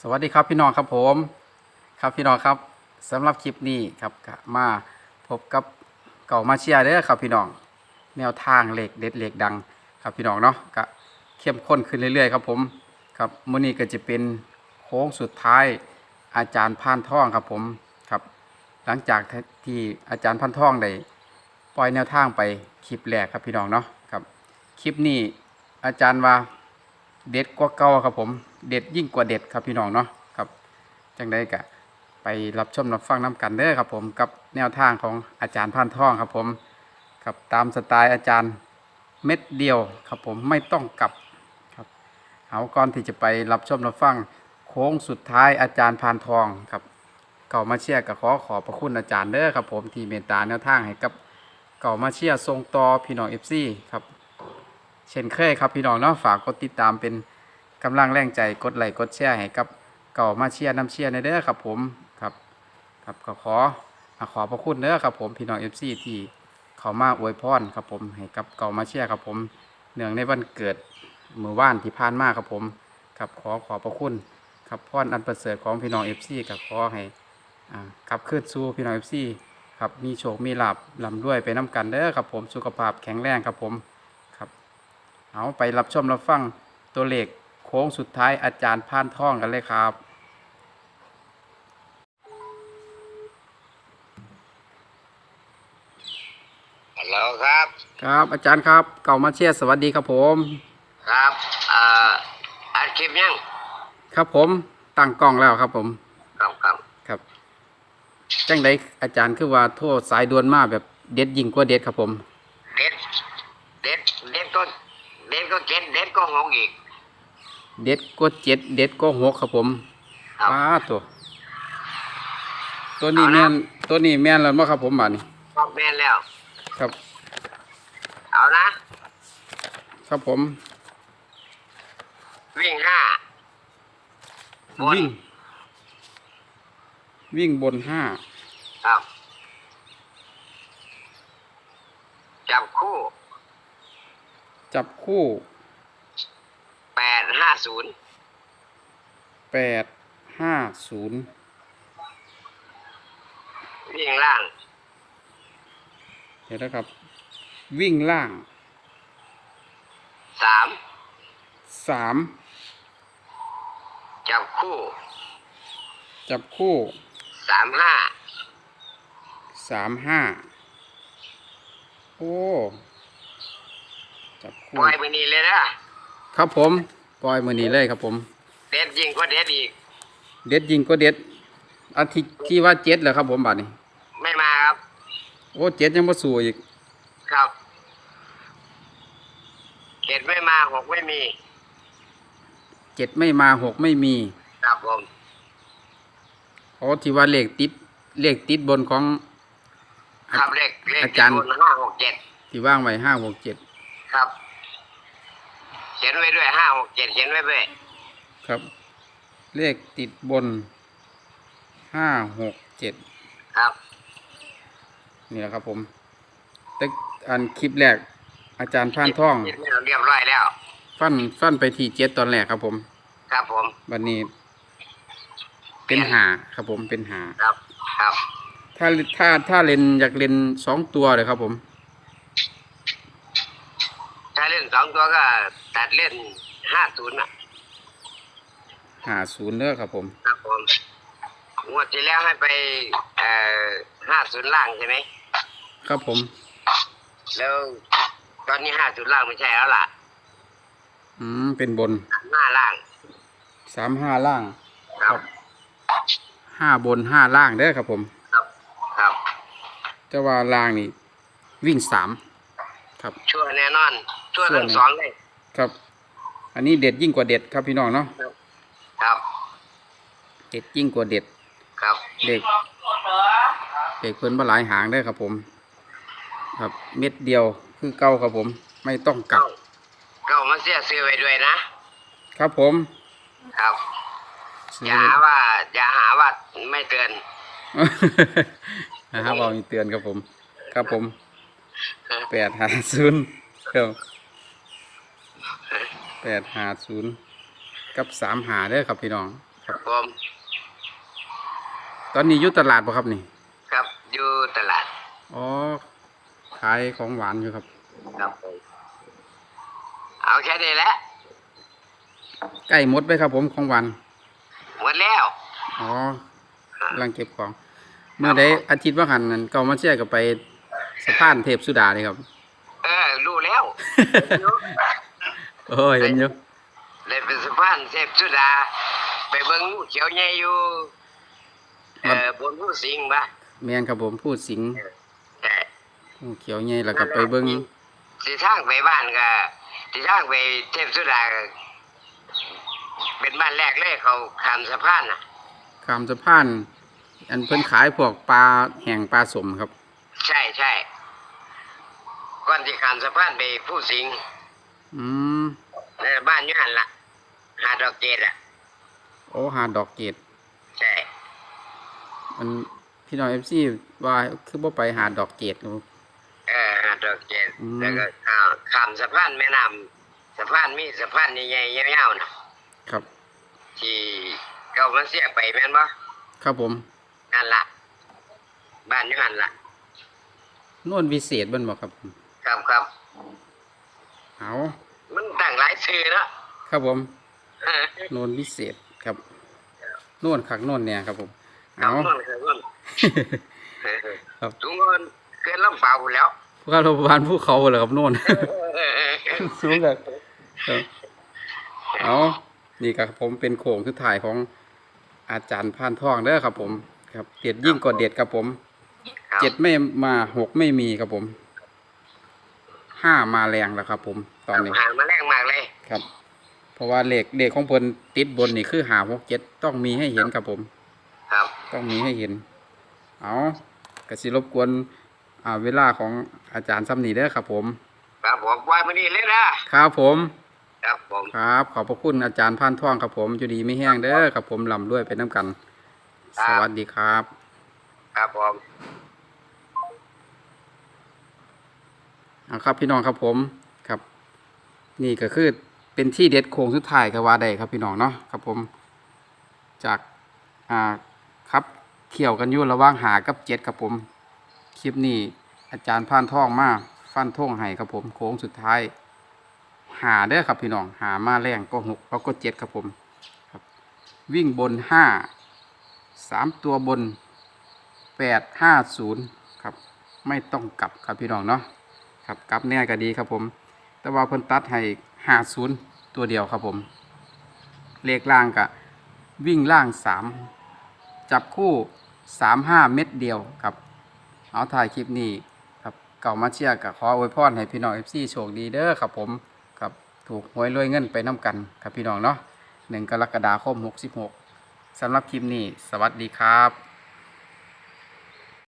สวัสดีครับพี่น้องครับผมครับพี่น้องครับสำหรับคลิปนี้ครับมาพบกับเก่ามาเชียร์เด้อครับพี่น้องแนวทางเหล็กเด็ดเหล็กดังครับพี่น้องเนาะก็เข้มข้นขึ้นเรื่อยๆครับผมครับมื้อนี้ก็จะเป็นโค้งสุดท้ายอาจารย์พานท่องครับผมครับ หลังจากที่อาจารย์พันท่องได้ปล่อยแนวทางไปคลิปแรกครับพี่น้องเนาะครับคลิปนี้อาจารย์ว่าเด็ดกว่าเก่าครับผม เด็ดยิ่งกว่าเด็ดครับพี่น้องเนาะครับจังได้กะไปรับชมรับฟังน้กันเด้อครับผมกับแนวทางของอาจารย์พานทองครับผมครับตามสไตล์อาจารย์เม็ดเดียวครับผมไม่ต้องกลับครับเอาก่อนที่จะไปรับชมรับฟังโค้งสุดท้ายอาจารย์พานทองครับเก่ามาเชียร์กับขอขอบพระคุณอาจารย์เด้อครับผมที่เมตตาแนวทางให้กับเก่ามาเชียร์ทรงต่อพี่น้องเอฟซีครับเช่นเคยครับพี่น้องเนาะฝากกดติดตามเป็น กำลังแรงใจกดไลค์กดแชร์ให้กับเก่ามาเชียร์น้ำเชียร์ในเด้อครับผมครับครับก็ขอขอพระคุณเด้อครับผมพี่น้องเอฟซีที่เขามาอวยพรครับผมให้กับเก่ามาเชียร์ครับผมเนื่องในวันเกิดมือว่านที่ผ่านมาครับผมครับขอขอพระคุณครับพรอันประเสริฐของพี่น้องเอฟซีกับขอให้อ่ากลับคืนสู่พี่น้องเอฟซีครับมีโชคมีลาบลำด้วยไปน้กันเด้อครับผมสุขภาพแข็งแรงครับผมครับเอาไปรับชมรับฟังตัวเลข ค้งสุดท้ายอาจารย์พานท่องกันเลยครับ ฮัลโหลครับ ครับ อาจารย์ครับ เก่ามาเชียร์สวัสดีครับผม ครับเอ่ออัดคลิปยัง ครับผมตั้งกล้องแล้วครับผม ครับครับครับจังไดอาจารย์คือว่าโทษสายด่วนมาแบบเด็ดยิ่งกว่าเด็ดครับผม เด็ด เด็ด เด็ดก็เด็ดก็เจ็ดเด็ดก็หงอีก เด็ดกว่าเจ็ดเด็ดกว่าหกครับผมครับป้าตัว ตัวนี้แม่นตัวนี้แม่นแล้วมั้งครับผมบ้านี้บอกแม่นแล้ว ครับ เอานะ ครับผม วิ่งห้าบนวิ่ง วิ่งบนห้าครับจับคู่ จับคู่ แปดห้าศูนย์แปดห้าศูนย์วิ่งล่างเห็นแล้วครับ วิ่งล่างสามสามจับคู่จับคู่สามห้าสามห้าโอ้ จับปคู่ ล่อยไปนี่เลยนะ ครับผมปล่อยมือนี้เลยครับผม เด็ดยิงก็เด็ดอีก เด็ดยิงก็เด็ดอาทิตย์ที่ว่าเจ็ดเหรอครับผมบัดนี้ ไม่มาครับ โอ้เจ็ดยังมาสู่อีก ครับเจ็ดไม่มาหกไม่มีเจ็ดไม่มาหกไม่มีครับผมโอ้ที่ว่าเลขติดเลขติดบนของ ครับเลขเลขอาจารย์ที่บนห้าหกเจ็ดที่ว่างไว้ห้าหกเจ็ดครับเขียนไว้ด้วยห้าหกเจ็ดเขียนไว้ด้วยครับ เลขติดบนห้าหกเจ็ดครับ นี่แหละครับผมแต่อันคลิปแรก อาจารย์พานท่อง เขียนไว้เรียบร้อยแล้ว ฟันฟันไปที่เจ็ดตอนแรกครับผมครับผม วันนี้ เป็นหาครับผมเป็นหา ครับ ครับ ถ้าถ้าถ้าเล่นอยากเล่นสองตัวเลยครับผม ถ้าเล่นสองตัวก็ตัดเล่นห้าศูนย์อะ หาศูนย์เด้อครับผม ครับผมงวดที่แล้วให้ไปเอ่อห้าศูนย์ล่างใช่ไหม ครับผม แล้วตอนนี้ห้าศูนย์ล่างไม่ใช่แล้วล่ะอืม เป็นบนห้าล่าง สามห้าล่าง ครับ ห้าบนห้าล่างเด้อครับผม ครับ ครับ แต่ว่าล่างนี่ วิ่งสาม ครับ ชั่วแน่นอน ชั่วชั่วทั้งแน่สองเลยครับ อันนี้เด็ดยิ่งกว่าเด็ดครับพี่น้องเนาะครับ เด็ดยิ่งกว่าเด็ด ครับ เด็กเด็กเพิ่นบ่หลายหางเด้อครับผม ครับเม็ดเดียวคือเก้าครับผม ไม่ต้องกลับเก้ามาเสียซื้อไว้ด้วยนะ ครับผม ครับซื้ออย่าหาว่าอย่าหาว่าไม่เตือนนะครับเรามีเตือนครับผม ครับผม แปดหาศูนย์ครับแปดหาศูนย์กับสามหาเด้อครับพี่น้อง ครับผมตอนนี้อยู่ตลาดบ่ครับนี่ ครับอยู่ตลาด อ๋อ ขายของหวานอยู่ครับ ครับผมเอาแค่นี้แหละใกล้หมดไปครับผมของหวานหมดแล้ว อ๋อกำลังเก็บของ เมื่อใดอาทิตย์ว่าหันนั่นเก่ามาเชียร์กับไป สะพานเทพสุดาเลยครับ เออรู้แล้วโอ้ยเห็นอยู่เลยเป็นสะพานเทพสุดา ไปเบิ่งงูเขียวใหญ่อยู่เอ่อบนผู้สิงห์ปะแมนครับผมพูดสิงห์ใช่ผู้เขียวใหญ่แล้วก็ไปเบิ่งสิทางไปบ้านก็สิทางไปเทพสุดาก็เป็นบ้านแรกเลยเขาข้ามสะพานน่ะข้ามสะพานอันเพิ่นขายพวกปลาแห้งปลาสมครับ ใช่ใช่ก่อนที่ข้ามสะพานไปผู้สิงห์อืมในบ้านอยู่หันละหาดอกเกดอะ โอ้หาดอกเกดใช่มันพี่น้องเอฟซีว่าคือบ่ไปหาดอกเกดครับ เออหาดอกเกดอืม แล้วก็ข้ามข้ามสะพานแม่น้ำสะพานมีสะพานใหญ่ๆยาวๆนะครับ ที่เก่ามาเสียไปแม่นบ่ครับผม นั่นละบ้านอยู่หันละ โน่นวิเศษเบิ่นบ่ครับผมครับครับ เอามันตั้งหลายชื่อเนาะครับผมโน่นวิเศษครับโน่นคักโน่นเนี่ยครับผมเอาเอาเงินคือเงินครับถุงเงินเกินลำเปล่าอยู่แล้วพวกเราบานภูเขาเหรอครับโน่นสูงแบบเอานี่ครับผมเป็นโขงคือถ่ายของอาจารย์พานทองเด้อครับผม ครับ เด็ดยิ่งกว่าเด็ดครับผมครับ เจ็ดไม่มาหกไม่มีครับผมห้ามาแรงแล้วครับ ผม ตอนนี้หางมาแรงมากเลยครับ เพราะว่าเลขเลขของเพิ่นติดบนนี่คือหาหกเจ็ดต้องมีให้เห็นครับผม ครับ ต้องมีให้เห็น เอากสิรบกวนอ่าเวลาของอาจารย์ซ้ำนี่เด้อครับผม ครับผมว่ามันนี่เลยนะครับผม ครับผมครับ ขอบพระคุณอาจารย์พานท่องครับผมอยู่ดีไม่แห้งเด้อครับผมลำด้วยเป็นน้ำกัน สวัสดีครับ ครับผม เอาครับพี่น้องครับผมครับ นี่ก็คือเป็นที่เด็ดโค้งสุดท้ายก็ว่าได้ครับพี่น้องเนาะครับผม จากอ่าครับเขี่ยวกันยู่ระว่างหากับเจ็ดครับผม คลิปนี้อาจารย์พานท่องมาฟันท่งให้ครับผมโค้งสุดท้าย หาเด้ครับพี่น้องหามาแรงก็หกแล้วก็เจ็ดครับผมครับ วิ่งบนห้าสามตัวบนแปดห้าศูนย์ครับ ไม่ต้องกลับครับพี่น้องเนาะ ครับกลับแน่ก็ดีครับผม แต่ว่าเพิ่นตัดให้ห้าศูนย์ตัวเดียวครับผม เลขล่างกะวิ่งล่างสามจับคู่สามห้าเม็ดเดียวครับ เอาถ่ายคลิปนี้ครับเก่ามาเชียร์กับขออวยพรให้พี่น้องเอฟซีโชคดีเด้อครับผมครับถูกหวยรวยเงินไปน้ำกันครับพี่น้องเนาะหนึ่งกรกฎาคมหกสิบหกสำหรับคลิปนี้ สวัสดีครับ